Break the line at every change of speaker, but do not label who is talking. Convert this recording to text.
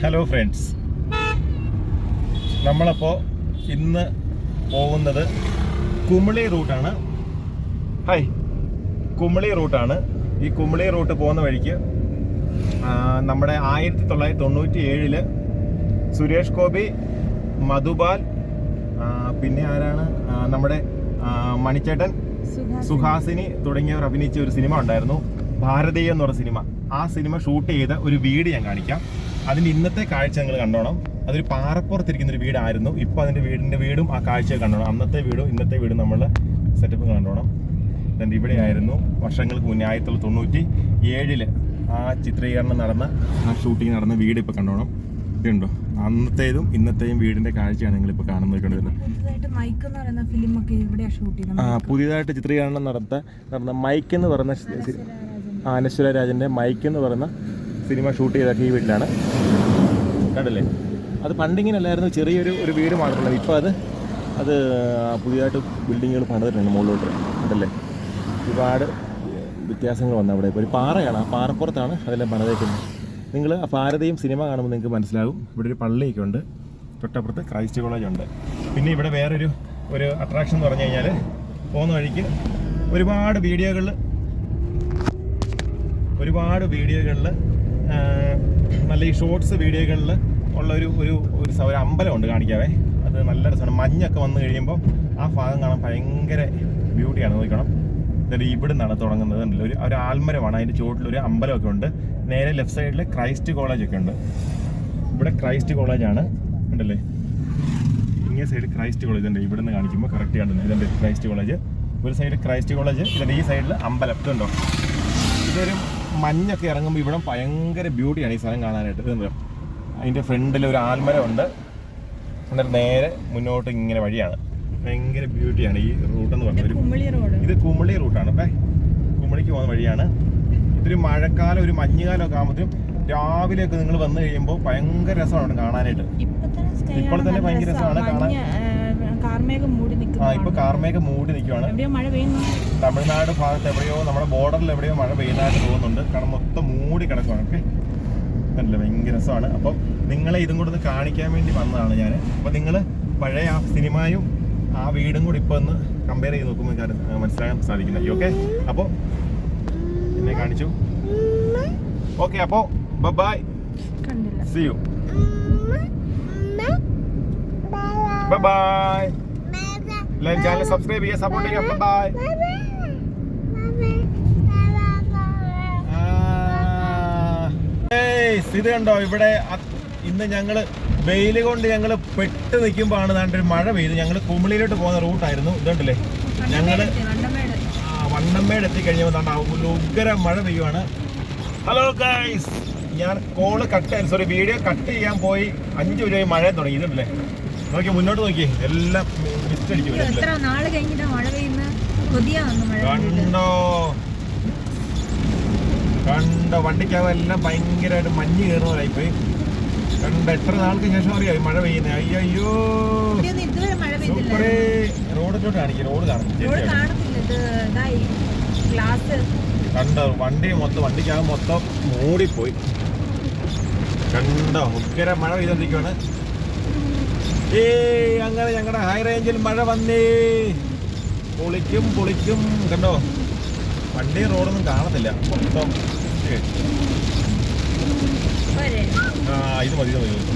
Hello friends നമ്മളപ്പോൾ ഇന്ന് പോകുന്നത് കുമിളി റൂട്ടാണ്. ഹായ് കുമിളി റൂട്ടാണ്. ഈ കുമിളി റൂട്ട് പോകുന്ന വഴിക്ക് നമ്മുടെ ആയിരത്തി തൊള്ളായിരത്തി തൊണ്ണൂറ്റി ഏഴിൽ സുരേഷ് ഗോപി മധുബാൽ പിന്നെ ആരാണ്? നമ്മുടെ മണിച്ചേട്ടൻ സുഹാസിനി. തുടങ്ങിയവർ അഭിനയിച്ച ഒരു സിനിമ ഉണ്ടായിരുന്നു. ഭാരതീയ എന്ന് പറഞ്ഞ സിനിമ. ആ സിനിമ ഷൂട്ട് ചെയ്ത ഒരു വീട് ഞാൻ കാണിക്കാം. അതിന്റെ ഇന്നത്തെ കാഴ്ച നിങ്ങൾ കണ്ടോണം. അതൊരു പാറപ്പുറത്തിരിക്കുന്ന ഒരു വീടായിരുന്നു. ഇപ്പോൾ അതിന്റെ വീടിന്റെ വീടും ആ കാഴ്ച കണ്ടോണം. അന്നത്തെ വീടും ഇന്നത്തെ വീടും നമ്മൾ സെറ്റപ്പ് കണ്ടോണം. ദാ ഇവിടെയായിരുന്നു വർഷങ്ങൾക്ക് മുന്നേ ആയിരത്തി തൊള്ളായിരത്തി തൊണ്ണൂറ്റി ഏഴിൽ ആ ചിത്രീകരണം നടന്ന ആ ഷൂട്ടിംഗ് നടന്ന വീട് ഇപ്പോൾ കണ്ടോണം. ഇതുണ്ടോ അന്നത്തേതും ഇന്നത്തെയും വീടിന്റെ കാഴ്ചയാണ് നിങ്ങൾ ഇപ്പൊ കാണുന്നത് ആ പുതിയതായിട്ട് ചിത്രീകരണം നടത്ത നടന്ന മൈക്ക് എന്ന് പറയുന്ന ആനശ്വര അനശ്വര രാജന്റെ മൈക്ക് എന്ന് പറയുന്ന സിനിമ ഷൂട്ട് ചെയ്തൊക്കെ ഈ വീട്ടിലാണ്. കണ്ടല്ലേ? അത് പണ്ടിങ്ങനല്ലായിരുന്നു ചെറിയൊരു ഒരു വീട് മാത്രമല്ല ഇപ്പോൾ അത് അത് പുതിയതായിട്ട് ബിൽഡിങ്ങുകൾ പണിതിട്ടുണ്ട് മുകളിലോട്ട്. കണ്ടല്ലേ? ഒരുപാട് വ്യത്യാസങ്ങൾ വന്നു അവിടെ. ഒരു പാറയാണ്. ആ പാറപ്പുറത്താണ് അതെല്ലാം പണിതേക്കുന്നത്. നിങ്ങൾ ആ ഭാരതീയം സിനിമ കാണുമ്പോൾ നിങ്ങൾക്ക് മനസ്സിലാകും. ഇവിടെ ഒരു പള്ളിയൊക്കെ ഉണ്ട്. തൊട്ടപ്പുറത്ത് ക്രൈസ്റ്റ് കോളേജ് ഉണ്ട്. പിന്നെ ഇവിടെ വേറൊരു ഒരു അട്രാക്ഷൻ എന്ന് പറഞ്ഞു കഴിഞ്ഞാൽ പോകുന്ന വഴിക്ക് ഒരുപാട് വീഡിയോകളിൽ ഒരുപാട് വീഡിയോകളിൽ നല്ല ഈ ഷോർട്സ് വീഡിയോകളിൽ ഉള്ള ഒരു ഒരു ഒരു ഒരു അമ്പലമുണ്ട് കാണിക്കാവേ. അത് നല്ല രസമാണ് മഞ്ഞൊക്കെ വന്നു കഴിയുമ്പോൾ ആ ഭാഗം കാണാൻ ഭയങ്കര ബ്യൂട്ടിയാണ് നോക്കണം എന്നിട്ട് ഇവിടെ നിന്നാണ് തുടങ്ങുന്നത് ഒരു ഒരു ആൽമരമാണ്. അതിന്റെ ചുവട്ടിൽ ഒരു അമ്പലമൊക്കെ ഉണ്ട്. നേരെ ലെഫ്റ്റ് സൈഡിൽ ക്രൈസ്റ്റ് കോളേജൊക്കെ ഉണ്ട്. ഇവിടെ ക്രൈസ്റ്റ് കോളേജാണ് ഉണ്ടല്ലേ ഇങ്ങേ സൈഡ് ക്രൈസ്റ്റ് കോളേജ് ഉണ്ട് ഇവിടെ നിന്ന് കാണിക്കുമ്പോൾ കറക്റ്റ് ആണ്. ഇതുണ്ട് ക്രൈസ്റ്റ് കോളേജ് ഒരു സൈഡ് ക്രൈസ്റ്റ് കോളേജ് ഇതിന്റെ ഈ സൈഡിൽ അമ്പലം. ഇതുണ്ടോ? ഇതൊരു മഞ്ഞൊക്കെ ഇറങ്ങുമ്പോൾ ഇവിടെ ഭയങ്കര ബ്യൂട്ടിയാണ് ഈ സ്ഥലം കാണാനായിട്ട്. ഇതുണ്ടോ അതിന്റെ ഫ്രണ്ടിൽ ഒരു ആൽമരം ഉണ്ട്. എന്നിട്ട് നേരെ മുന്നോട്ട് ഇങ്ങനെ വഴിയാണ്. ഭയങ്കര ബ്യൂട്ടിയാണ് ഈ റൂട്ട് എന്ന് പറഞ്ഞത് ഇത് കുമളി റൂട്ടാണ് അപ്പേ കുമളിക്ക് പോകുന്ന വഴിയാണ്. ഇതൊരു മഴക്കാലം ഒരു മഞ്ഞുകാലം ഒക്കെ ആകുമ്പോഴത്തേക്കും രാവിലെയൊക്കെ നിങ്ങൾ വന്നു കഴിയുമ്പോൾ ഭയങ്കര രസമാണ് കാണാനായിട്ട്. ഇപ്പോൾ തന്നെ ഭയങ്കര രസമാണ് കാണാൻ.
കാർമേഘം മൂടി
ആ ഇപ്പൊ കാർമേഘം മൂടി നിൽക്കുവാണ്.
മഴ പെയ്യുന്നു.
തമിഴ്നാട് ഭാഗത്ത് എവിടെയോ നമ്മുടെ ബോർഡറിൽ എവിടെയോ മഴ പെയ്യുന്നതായിട്ട് തോന്നുന്നുണ്ട്. കാരണം മൊത്തം മൂടി കിടക്കുവാണ്. ഓക്കെ? അല്ല ഭയങ്കര രസമാണ്. അപ്പം നിങ്ങളെ ഇതും കൂടെ ഒന്ന് കാണിക്കാൻ വേണ്ടി വന്നതാണ് ഞാൻ അപ്പോൾ നിങ്ങൾ പഴയ ആ സിനിമയും ആ വീടും കൂടി ഇപ്പോൾ ഒന്ന് കമ്പയർ ചെയ്ത് നോക്കുമ്പോൾ കാര്യം മനസ്സിലാക്കാൻ സാധിക്കുന്നത് ഓക്കെ? അപ്പോൾ എന്നെ കാണിച്ചു. ഓക്കെ അപ്പോൾ ബൈ
കണ്ടില്ല.
സി യു ബൈ ബൈ എല്ലാവരും ചാനൽ സബ്സ്ക്രൈബ് ചെയ്യുക സപ്പോർട്ട് ചെയ്യുക ബൈ ഇത് കണ്ടോ? ഇവിടെ ഇന്ന് ഞങ്ങൾ വെയിൽ കൊണ്ട് ഞങ്ങൾ പെട്ട് നിൽക്കുമ്പോഴാണ് ദാണ്ട് ഒരു മഴ പെയ്ത്. ഞങ്ങൾ കുമിളിയിലോട്ട് പോകുന്ന റൂട്ടായിരുന്നു. ഇതുണ്ടല്ലേ? ഞങ്ങൾ
വണ്ടമേട്.
ആ, വണ്ണമ്മേട് എത്തിക്കഴിഞ്ഞപ്പോൾ ദാണ്ട് ഉഗ്ര മഴ പെയ്യുവാണ്. ഹലോ ഗൈസ് ഞാൻ call cut sorry video cut ചെയ്യാൻ പോയി. അഞ്ചു രൂപ മഴ തുടങ്ങി. ഇതുണ്ടല്ലേ? നോക്കി മുന്നോട്ട് നോക്കി. എല്ലാം മിസ്റ്റ് അടിച്ചു
ഇത് എത്ര നാൾ കഴിഞ്ഞിട്ട് മഴ പെയ്യുന്ന? കൊതിയാ വന്നു മഴ പെയ്തിട്ട്.
കണ്ടോ? കണ്ടോ? വണ്ടിക്കകം എല്ലാം ഭയങ്കരമായിട്ട് മഞ്ഞ് കയറുന്നതായി പോയി കണ്ട? എത്ര നാൾക്ക് ശേഷം അറിയാം മഴ പെയ്യുന്നത് അയ്യോ അയ്യോ സൂപ്പറേ. റോഡിലോട്ട് കാണിക്കും. റോഡ് കാണും
റോഡ്
ശരിയാണ്.
ഇത് ഇതായി. ഗ്ലാസ്.
കണ്ടോ? വണ്ടി മൊത്തം വണ്ടിക്കകം മൊത്തം മൂടിപ്പോയി കണ്ടോ? മുക്കര മഴ പെയ്തോണ്ടിരിക്കുവാണ്. ഏയ് അങ്ങനെ ഞങ്ങളുടെ ഹൈ റേഞ്ചിൽ മഴ വന്നേ. പൊളിക്കും പൊളിക്കും. കണ്ടോ? വണ്ടി റോഡൊന്നും കാണത്തില്ല. മൊത്തം ഏ, ആ ഇത് മതി ഇത് മതി.